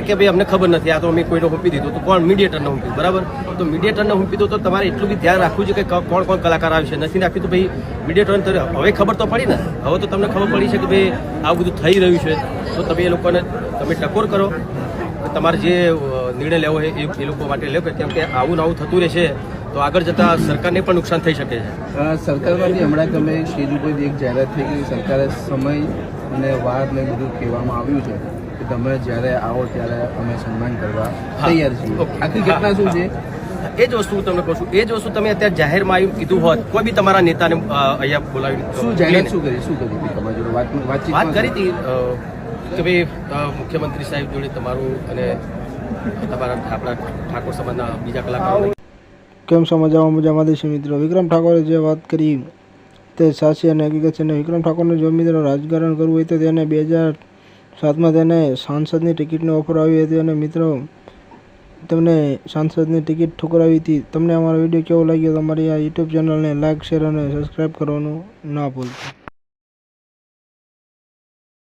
કે ભાઈ, અમને ખબર નથી, આ તો અમે કોઈને હુંપી દીધું તો કોણ મીડિયેટરને હુંપ્યું, બરાબર? તો મીડિયેટરને હુંપી દો તો તમારે એટલું બી ધ્યાન રાખવું છે કે કોણ કોણ કલાકાર આવશે. નથી રાખ્યું તો ભાઈ મીડિયેટરને હવે ખબર તો પડી ને. હવે તો તમને ખબર પડી છે કે ભાઈ, આવું બધું થઈ રહ્યું છે. તો તમે એ લોકોને તમે ટકોર કરો. તમારે જે નિર્ણય લેવો હોય એ લોકો માટે લેવો કેમ કે આવું ને આવું થતું રહેશે તો આગળ જતા સરકારને પણ નુકસાન થઈ શકે છે. સરકારમાંથી હમણાં તમે સ્ટેજ ઉપરથી એક જાહેરાત થઈ ગઈ સરકારે સમય અને વાર ને બધું કહેવામાં આવ્યું છે. કે તમે જ્યારે આવો ત્યારે અમે સન્માન કરવા તૈયાર છીએ. આખી ઘટના શું છે? એ જ વસ્તુ તમને કહું છું. એ જ વસ્તુ તમે અત્યારે જાહેરમાં આવ્યું કીધું હોત કોઈ બી તમારા નેતાને અહીંયા બોલાવી શું જાહેર શું કરી? શું કરી? હતી તમારી જોડે વાત વાત કરી હતી કે ભાઈ મુખ્યમંત્રી સાહેબ જોડે તમારું અને તમારા આપણા ઠાકોર સમાજના બીજા કલાકારો કેમ સમજાવવા મજામાં દેશે મિત્રો? વિક્રમ ઠાકોરે જે વાત કરી તે સાચી અને હકીકત છે અને વિક્રમ ઠાકોરને જો મિત્રો રાજકારણ કરવું હોય તો તેને બે હજાર સાતમાં તેને સાંસદની ટિકિટની ઓફર આવી હતી અને મિત્રો, તમને સાંસદની ટિકિટ ઠુકરાવી હતી. તમને અમારો વીડિયો કેવો લાગ્યો તમારી આ યુટ્યુબ ચેનલને લાઇક શેર અને સબસ્ક્રાઈબ કરવાનું ના ભૂલતા.